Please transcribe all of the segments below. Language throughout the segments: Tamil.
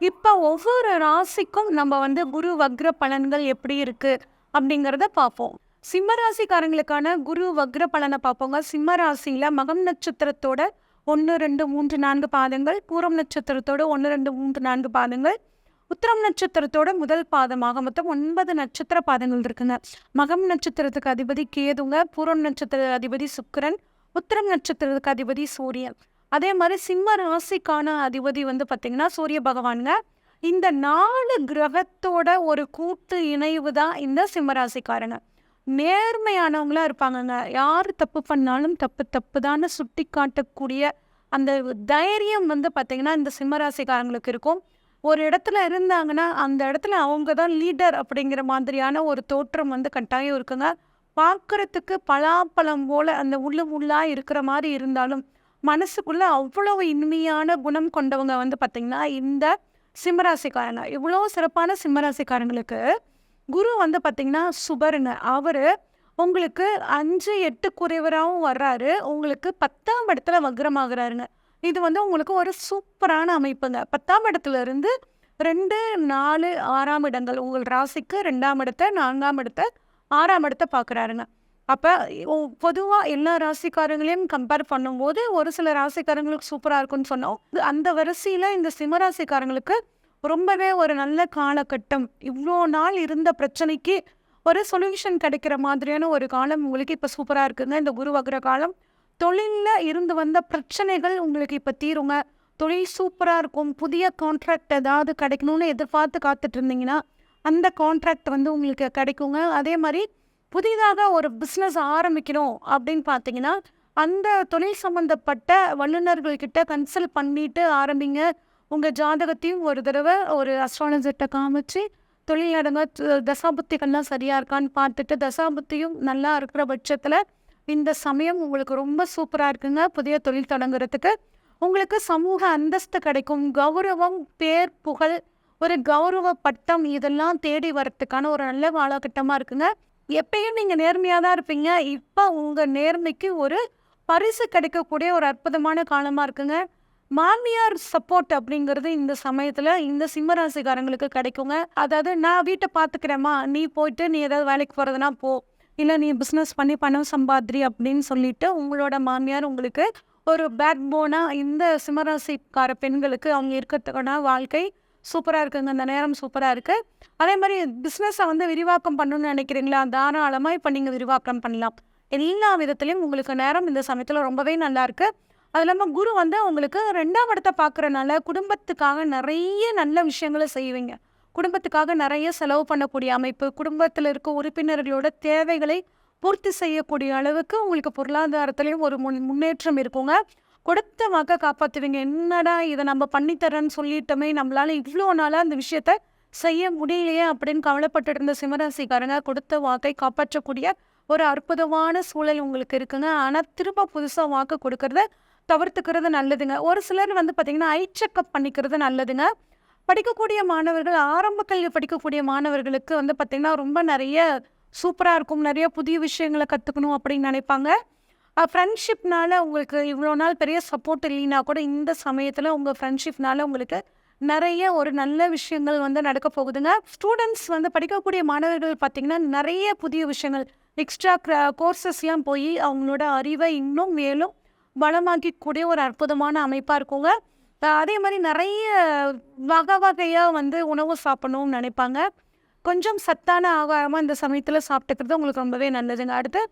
இப்போ ஒவ்வொரு ராசிக்கும் நம்ம வந்து குரு வக்ர பலன்கள் எப்படி இருக்குது அப்படிங்கிறத பார்ப்போம். சிம்ம ராசிக்காரங்களுக்கான குரு வக்ர பலனை பார்ப்போங்க. சிம்ம ராசியில் மகம் நட்சத்திரத்தோட ஒன்று ரெண்டு மூன்று நான்கு பாதங்கள் பூரம் நட்சத்திரத்தோட ஒன்று ரெண்டு மூன்று நான்கு பாதங்கள் உத்திரம் நட்சத்திரத்தோட முதல் பாதமாக மொத்தம் ஒன்பது நட்சத்திர பாதங்கள் இருக்குங்க. மகம் நட்சத்திரத்துக்கு அதிபதி கேதுங்க பூரம் நட்சத்திர அதிபதி சுக்கரன் உத்திரம் நட்சத்திரத்துக்கு அதிபதி சூரியன். அதே மாதிரி சிம்ம ராசிக்கான அதிபதி வந்து பார்த்தீங்கன்னா சூரிய பகவானுங்க. இந்த நாலு கிரகத்தோட ஒரு கூட்டு இணைவு தான் இந்த சிம்ம ராசிக்காரங்க. நேர்மையானவங்களா இருப்பாங்கங்க. யார் தப்பு பண்ணாலும் தப்பு தப்பு தானே சுட்டி காட்டக்கூடிய அந்த தைரியம் வந்து பார்த்திங்கன்னா இந்த சிம்மராசிக்காரங்களுக்கு இருக்கும். ஒரு இடத்துல இருந்தாங்கன்னா அந்த இடத்துல அவங்க தான் லீடர் அப்படிங்கிற மாதிரியான ஒரு தோற்றம் வந்து கட்டாயம் இருக்குங்க. பார்க்குறதுக்கு பலாப்பழம் போல் அந்த உள்ளு உள்ளாக இருக்கிற மாதிரி இருந்தாலும் மனசுக்குள்ள அவ்வளவு இனிமையான குணம் கொண்டவங்க வந்து பார்த்திங்கன்னா இந்த சிம்மராசிக்காரங்க. இவ்வளோ சிறப்பான சிம்மராசிக்காரங்களுக்கு குரு வந்து பார்த்திங்கன்னா சுபருங்க அவர் உங்களுக்கு அஞ்சு எட்டு குறைவராகவும் வர்றாரு. உங்களுக்கு பத்தாம் இடத்துல வக்ரமாகிறாருங்க. இது வந்து உங்களுக்கு ஒரு சூப்பரான அமைப்புங்க. பத்தாம் இடத்துல இருந்து ரெண்டு நாலு ஆறாம் இடங்கள். உங்கள் ராசிக்கு ரெண்டாம் இடத்த நான்காம் இடத்த ஆறாம் இடத்த பார்க்குறாருங்க அப்போ பொதுவாக எல்லா ராசிக்காரங்களையும் கம்பேர் பண்ணும்போது ஒரு சில ராசிக்காரங்களுக்கு சூப்பராக இருக்கும்னு சொன்னோம். அந்த வரிசையில் இந்த சிம்மராசிக்காரங்களுக்கு ரொம்பவே ஒரு நல்ல காலகட்டம். இவ்வளோ நாள் இருந்த பிரச்சனைக்கு ஒரு சொல்யூஷன் கிடைக்கிற மாதிரியான ஒரு காலம் உங்களுக்கு இப்போ சூப்பராக இருக்குங்க. இந்த குரு காலம். தொழிலில் இருந்து வந்த பிரச்சனைகள் உங்களுக்கு இப்போ தீருங்க. தொழில் சூப்பராக இருக்கும். புதிய கான்ட்ராக்ட் ஏதாவது கிடைக்கணும்னு எதிர்பார்த்து காத்துட்டு இருந்தீங்கன்னா அந்த கான்ட்ராக்ட் வந்து உங்களுக்கு கிடைக்குங்க. அதே மாதிரி புதிதாக ஒரு பிஸ்னஸ் ஆரம்பிக்கணும் அப்படின்னு பார்த்தீங்கன்னா அந்த தொழில் சம்மந்தப்பட்ட வல்லுநர்கள்கிட்ட கன்சல்ட் பண்ணிட்டு ஆரம்பிங்க. உங்கள் ஜாதகத்தையும் ஒரு தடவை ஒரு அஸ்ட்ராலஜர்கிட்ட காமிச்சு தொழில் நடங்க தசாபுத்திகள்லாம் சரியாக இருக்கான்னு பார்த்துட்டு தசாபுத்தியும் நல்லா இருக்கிற பட்சத்தில் இந்த சமயம் உங்களுக்கு ரொம்ப சூப்பராக இருக்குங்க. புதிய தொழில் தொடங்குறதுக்கு. உங்களுக்கு சமூக அந்தஸ்து கிடைக்கும். கௌரவம் பேர் புகழ் ஒரு கௌரவ பட்டம் இதெல்லாம் தேடி வரத்துக்கான ஒரு நல்ல காலகட்டமாக இருக்குங்க. எப்பயும் நீங்கள் நேர்மையாக தான் இருப்பீங்க. இப்போ உங்கள் நேர்மைக்கு ஒரு பரிசு கிடைக்கக்கூடிய ஒரு அற்புதமான காலமாக இருக்குங்க. மாமியார் சப்போர்ட் அப்படிங்கிறது இந்த சமயத்தில் இந்த சிம்மராசிக்காரங்களுக்கு கிடைக்குங்க. அதாவது நான் வீட்டை பார்த்துக்கிறேம்மா நீ போயிட்டு நீ ஏதாவது வேலைக்கு போகிறதுனா போ. இல்லை நீ பிஸ்னஸ் பண்ணி பணம் சம்பாதிரி அப்படின்னு சொல்லிட்டு உங்களோட மாமியார் உங்களுக்கு ஒரு பேக் போனாக இந்த சிம்மராசிக்கார பெண்களுக்கு அவங்க இருக்கிறதுக்கான வாழ்க்கை சூப்பராக இருக்குங்க இந்த நேரம் சூப்பராக இருக்குது அதே மாதிரி பிஸ்னஸை வந்து விரிவாக்கம் பண்ணணும்னு நினைக்கிறீங்களா? தாராளமாக இப்போ நீங்கள் விரிவாக்கம் பண்ணலாம். எல்லா விதத்துலேயும் உங்களுக்கு நேரம் இந்த சமயத்தில் ரொம்பவே நல்லாயிருக்கு அது இல்லாமல் குரு வந்து உங்களுக்கு ரெண்டாம் இடத்தை பார்க்குறனால குடும்பத்துக்காக நிறைய நல்ல விஷயங்களை செய்வீங்க. குடும்பத்துக்காக நிறைய செலவு பண்ணக்கூடிய அமைப்பு குடும்பத்தில் இருக்க உறுப்பினர்களோட தேவைகளை பூர்த்தி செய்யக்கூடிய அளவுக்கு உங்களுக்கு பொருளாதாரத்துலேயும் ஒரு முன் முன்னேற்றம் இருக்குங்க. கொடுத்த வாக்கை காப்பாற்றுவீங்க என்னடா இதை நம்ம பண்ணித்தரேன்னு சொல்லிட்டோமே நம்மளால இவ்வளோ நாளாக அந்த விஷயத்த செய்ய முடியலையே அப்படின்னு கவலைப்பட்டு இருந்த சிம்மராசிக்காரங்க கொடுத்த வாக்கை காப்பாற்றக்கூடிய ஒரு அற்புதமான சூழல் உங்களுக்கு இருக்குங்க. ஆனால் திரும்ப புதுசாக வாக்கு கொடுக்கறத தவிர்த்துக்கிறது நல்லதுங்க. ஒரு சிலர் வந்து பார்த்திங்கன்னா ஐ செக்கப் பண்ணிக்கிறது நல்லதுங்க. படிக்கக்கூடிய மாணவர்கள் ஆரம்ப கல்வி படிக்கக்கூடிய மாணவர்களுக்கு வந்து பார்த்திங்கன்னா ரொம்ப நிறைய சூப்பராக இருக்கும். நிறைய புதிய விஷயங்களை கற்றுக்கணும் அப்படின்னு நினைப்பாங்க. ஃப்ரெண்ட்ஷிப்னால உங்களுக்கு இவ்வளோ நாள் பெரிய சப்போர்ட் இல்லைன்னா கூட இந்த சமயத்தில் உங்கள் ஃப்ரெண்ட்ஷிப்னால உங்களுக்கு நிறைய ஒரு நல்ல விஷயங்கள் வந்து நடக்க போகுதுங்க. ஸ்டூடெண்ட்ஸ் வந்து படிக்கக்கூடிய மாணவர்கள் பார்த்திங்கன்னா நிறைய புதிய விஷயங்கள் எக்ஸ்ட்ரா கோர்சஸ்லாம் போய் அவங்களோட அறிவை இன்னும் மேலும் வளமாக்கிக்கூடிய ஒரு அற்புதமான அமைப்பாக இருக்குங்க. அதே மாதிரி நிறைய வகை வகையாக வந்து உணவு சாப்பிடணும்னு நினைப்பாங்க. கொஞ்சம் சத்தான ஆகாரமாக இந்த சமயத்தில் சாப்பிட்டுக்கிறது உங்களுக்கு ரொம்பவே நல்லதுங்க. அடுத்து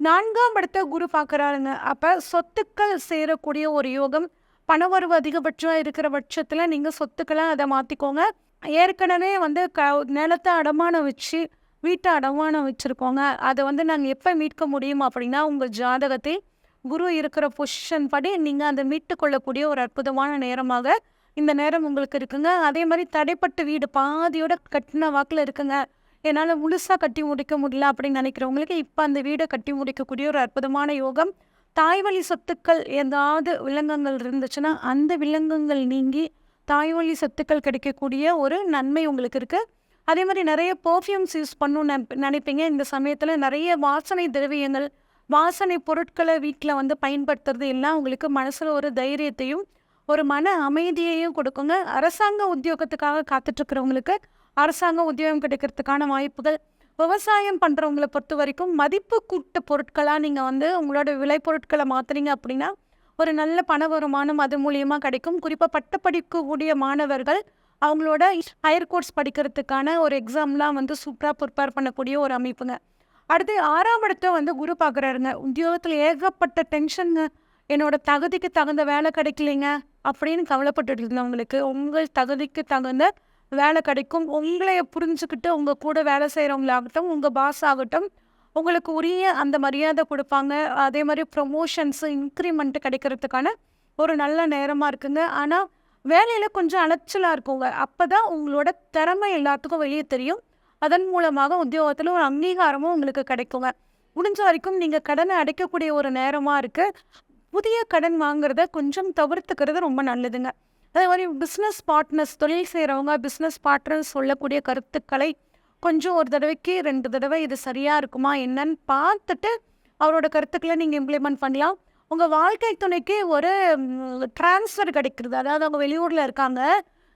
நான்காம் இடத்த குரு பார்க்குறாருங்க அப்போ சொத்துக்கள் சேரக்கூடிய ஒரு யோகம் பணவரவு அதிகபட்சம் இருக்கிற பட்சத்தில் நீங்கள் சொத்துக்களை அதை மாற்றிக்கோங்க ஏற்கனவே வந்து க நிலத்தை அடமானம் வச்சு வீட்டை அடமானம் வச்சுருக்கோங்க. அதை வந்து நாங்கள் எப்போ மீட்க முடியும் அப்படின்னா உங்கள் ஜாதகத்தை குரு இருக்கிற பொசிஷன் படி நீங்கள் அதை மீட்டுக்கொள்ளக்கூடிய ஒரு அற்புதமான நேரமாக இந்த நேரம் உங்களுக்கு இருக்குங்க. அதே மாதிரி தடைப்பட்ட வீடு பாதியோட கட்டின வாக்கில் இருக்குங்க. என்னால் முழுசாக கட்டி முடிக்க முடியல அப்படின்னு நினைக்கிறவங்களுக்கு இப்போ அந்த வீடை கட்டி முடிக்கக்கூடிய ஒரு அற்புதமான யோகம். தாய்வழி சொத்துக்கள் ஏதாவது விலங்கங்கள் இருந்துச்சுன்னா அந்த விலங்குகள் நீங்கி தாய்வழி சொத்துக்கள் கிடைக்கக்கூடிய ஒரு நன்மை உங்களுக்கு இருக்குது அதே மாதிரி நிறைய பர்ஃப்யூம்ஸ் யூஸ் பண்ணணும்னு நினைப்பீங்க. இந்த சமயத்தில் நிறைய வாசனை திரவியங்கள் வாசனை பொருட்களை வீட்டில் வந்து பயன்படுத்துறது எல்லாம் உங்களுக்கு மனசில் ஒரு தைரியத்தையும் ஒரு மன அமைதியையும் கொடுக்குங்க. அரசாங்க உத்தியோகத்துக்காக காத்துட்ருக்கிறவங்களுக்கு அரசாங்க உத்தியோகம் கிடைக்கிறதுக்கான வாய்ப்புகள். விவசாயம் பண்ணுறவங்கள பொறுத்த வரைக்கும் மதிப்பு கூட்ட பொருட்களாக நீங்கள் வந்து உங்களோட விளைபொருட்களை மாற்றுறீங்க அப்படின்னா ஒரு நல்ல பண வருமானம் அது மூலியமாக கிடைக்கும். குறிப்பாக பட்டப்படிக்கக்கூடிய மாணவர்கள் அவங்களோட ஹையர் கோர்ஸ் படிக்கிறதுக்கான ஒரு எக்ஸாம்லாம் வந்து சூப்பராக ப்ரிப்பேர் பண்ணக்கூடிய ஒரு அமைப்புங்க. அடுத்து ஆறாம் இடத்த வந்து குரு பார்க்குறாருங்க. உத்தியோகத்தில் ஏகப்பட்ட டென்ஷனுங்க என்னோட தகுதிக்கு தகுந்த வேலை கிடைக்கலைங்க அப்படின்னு கவலைப்பட்டுட்டு இருந்தவங்களுக்கு உங்கள் தகுதிக்கு தகுந்த வேலை கிடைக்கும். உங்களைய புரிஞ்சுக்கிட்டு உங்கள் கூட வேலை செய்கிறவங்களாகட்டும் உங்கள் பாஸ் ஆகட்டும் உங்களுக்கு உரிய அந்த மரியாதை கொடுப்பாங்க. அதே மாதிரி ப்ரொமோஷன்ஸு இன்க்ரிமெண்ட்டு கிடைக்கிறதுக்கான ஒரு நல்ல நேரமாக இருக்குங்க. ஆனால் வேலையில் கொஞ்சம் அலைச்சலாக இருக்குங்க. அப்போ தான் உங்களோட திறமை எல்லாத்துக்கும் வெளியே தெரியும். அதன் மூலமாக உத்தியோகத்தில் ஒரு அங்கீகாரமும் உங்களுக்கு கிடைக்குங்க. முடிஞ்ச வரைக்கும் நீங்கள் கடனை அடைக்கக்கூடிய ஒரு நேரமாக இருக்குது புதிய கடன் வாங்குறத கொஞ்சம் தவிர்த்துக்கிறது ரொம்ப நல்லதுங்க. அதே மாதிரி பிஸ்னஸ் பார்ட்னர்ஸ் தொழில் செய்கிறவங்க பிஸ்னஸ் பார்ட்னர்ஸ் சொல்லக்கூடிய கருத்துக்களை கொஞ்சம் ஒரு தடவைக்கு ரெண்டு தடவை இது சரியாக இருக்குமா என்னன்னு பார்த்துட்டு அவரோட கருத்துக்களை நீங்கள் இம்ப்ளிமெண்ட் பண்ணலாம். உங்கள் வாழ்க்கை துணைக்கு ஒரு ட்ரான்ஸ்ஃபர் கிடைக்கிறது. அதாவது அவங்க வெளியூரில் இருக்காங்க.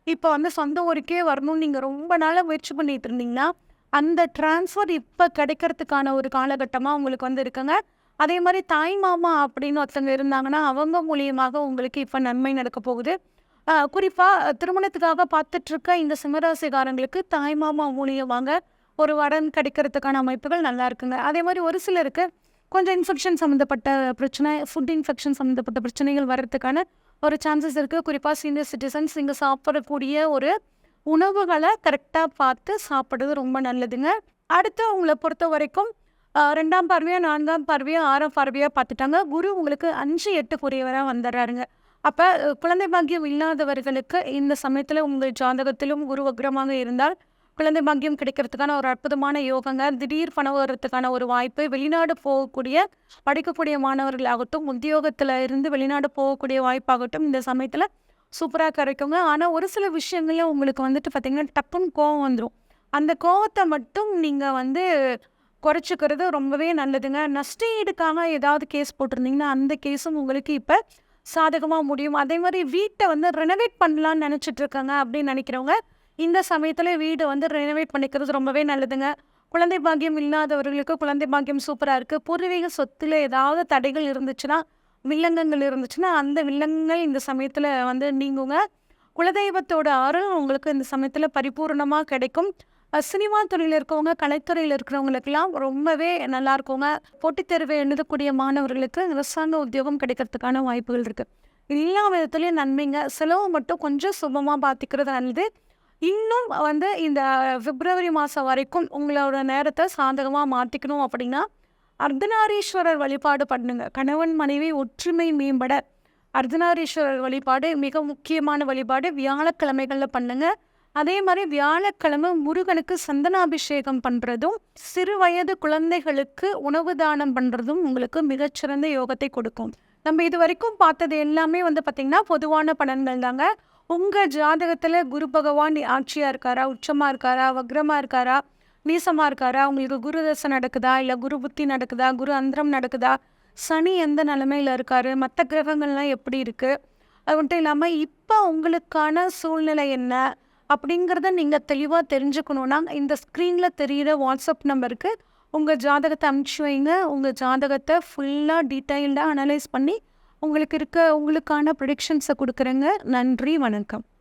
இப்போ வந்து சொந்த ஊருக்கே வரணும்னு நீங்கள் ரொம்ப நாளாக முயற்சி பண்ணிட்டு இருந்தீங்கன்னா அந்த ட்ரான்ஸ்ஃபர் இப்போ கிடைக்கிறதுக்கான ஒரு காலகட்டமாக உங்களுக்கு வந்து இருக்குங்க. அதே மாதிரி தாய் மாமா அப்படின்னு ஒருத்தங்க இருந்தாங்கன்னா அவங்க மூலியமாக உங்களுக்கு இப்போ நன்மை நடக்க போகுது. குறிப்பாக திருமணத்துக்காக பார்த்துட்ருக்க இந்த சிம்மராசிகாரங்களுக்கு தாய் மாமா மூலியமாக ஒரு வரன் கிடைக்கிறதுக்கான அமைப்புகள் நல்லா இருக்குங்க. அதே மாதிரி ஒரு சிலருக்கு கொஞ்சம் இன்ஃபெக்ஷன் சம்மந்தப்பட்ட பிரச்சனை ஃபுட் இன்ஃபெக்ஷன் சம்மந்தப்பட்ட பிரச்சனைகள் வர்றதுக்கான ஒரு சான்சஸ் இருக்குது குறிப்பாக சீனியர் சிட்டிசன்ஸ் இங்கே சாப்பிடக்கூடிய ஒரு உணவுகளை கரெக்டாக பார்த்து சாப்பிட்றது ரொம்ப நல்லதுங்க. அடுத்து உங்களை பொறுத்த வரைக்கும் ரெண்டாம் பார்வையாக நான்காம் பார்வையாக ஆறாம் பார்வையாக பார்த்துட்டாங்க. குரு உங்களுக்கு அஞ்சு எட்டு புரியவராக வந்துடுறாருங்க. அப்போ குழந்தை பாக்கியம் இல்லாதவர்களுக்கு இந்த சமயத்தில் உங்கள் ஜாதகத்திலும் குரு வக்ரமாக இருந்தால் குழந்தை பாக்கியம் கிடைக்கிறதுக்கான ஒரு அற்புதமான யோகங்க. திடீர் பணம் வர்றதுக்கான ஒரு வாய்ப்பு. வெளிநாடு போகக்கூடிய படிக்கக்கூடிய மாணவர்களாகட்டும் உத்தியோகத்தில் இருந்து வெளிநாடு போகக்கூடிய வாய்ப்பாகட்டும் இந்த சமயத்தில் சூப்பராக கிடைக்குங்க. ஆனால் ஒரு சில விஷயங்கள்ல உங்களுக்கு வந்துட்டு பார்த்திங்கன்னா டப்புன்னு கோவம் வந்துடும் அந்த கோவத்தை மட்டும் நீங்கள் வந்து குறைச்சிக்கிறது ரொம்பவே நல்லதுங்க. நஷ்ட ஈடுக்காக ஏதாவது கேஸ் போட்டிருந்தீங்கன்னா அந்த கேஸும் உங்களுக்கு இப்போ சாதகமாக முடியும். அதே மாதிரி வீட்டை வந்து ரெனோவேட் பண்ணலான்னு நினச்சிட்டு இருக்காங்க அப்படின்னு நினைக்கிறவங்க இந்த சமயத்தில் வீடு வந்து ரெனோவேட் பண்ணிக்கிறது ரொம்பவே நல்லதுங்க. குழந்தை பாக்கியம் இல்லாதவர்களுக்கு குழந்தை பாக்கியம் சூப்பராக இருக்குது பூர்வீக சொத்துல ஏதாவது தடைகள் இருந்துச்சுன்னா வில்லங்கங்கள் இருந்துச்சுன்னா அந்த வில்லங்கங்கள் இந்த சமயத்தில் வந்து நீங்குங்க. குலதெய்வத்தோட அருள் உங்களுக்கு இந்த சமயத்தில் பரிபூர்ணமாக கிடைக்கும். சினிமா துறையில் இருக்கவங்க கலைத்துறையில் இருக்கிறவங்களுக்கெல்லாம் ரொம்பவே நல்லா இருக்குங்க. போட்டித் தேர்வை எழுதக்கூடிய மாணவர்களுக்கு அரசாங்க உத்தியோகம் கிடைக்கிறதுக்கான வாய்ப்புகள் இருக்குது எல்லா விதத்துலேயும் நன்மைங்க. செலவு மட்டும் கொஞ்சம் சுபமாக பார்த்துக்கிறது நல்லது. இன்னும் வந்து இந்த பிப்ரவரி மாதம் வரைக்கும் உங்களோட நேரத்தை சாதகமாக மாற்றிக்கணும் அப்படின்னா அர்த்தநாரீஸ்வரர் வழிபாடு பண்ணுங்க. கணவன் மனைவி ஒற்றுமை மேம்பட அர்த்தநாரீஸ்வரர் வழிபாடு மிக முக்கியமான வழிபாடு. வியாழக்கிழமைகளில் பண்ணுங்கள் அதே மாதிரி வியாழக்கிழமை முருகனுக்கு சந்தனாபிஷேகம் பண்ணுறதும் சிறு வயது குழந்தைகளுக்கு உணவு தானம் பண்ணுறதும் உங்களுக்கு மிகச்சிறந்த யோகத்தை கொடுக்கும். நம்ம இது வரைக்கும் பார்த்தது எல்லாமே வந்து பார்த்திங்கன்னா பொதுவான பலன்கள் தாங்க. உங்கள் ஜாதகத்தில் குரு பகவான் ஆட்சியாக இருக்காரா உச்சமாக இருக்காரா வக்ரமாக இருக்காரா நீசமாக இருக்காரா? உங்களுக்கு குரு தசை நடக்குதா? இல்லை குரு புத்தி நடக்குதா? குரு அந்தரம் நடக்குதா? சனி எந்த நிலமையில் இருக்காரு? மற்ற கிரகங்கள்லாம் எப்படி இருக்குது அது மட்டும் இல்லாமல் இப்போ உங்களுக்கான சூழ்நிலை என்ன? அப்படிங்கிறத நீங்கள் தெளிவாக தெரிஞ்சுக்கணுன்னா இந்த ஸ்க்ரீனில் தெரிகிற வாட்ஸ்அப் நம்பருக்கு உங்கள் ஜாதகத்தை அனுப்பிச்சி வைங்க. உங்கள் ஜாதகத்தை ஃபுல்லாக டீட்டெயில்டாக அனலைஸ் பண்ணி உங்களுக்கு இருக்க உங்களுக்கான ப்ரொடிக்ஷன்ஸை கொடுக்குறேங்க. நன்றி வணக்கம்.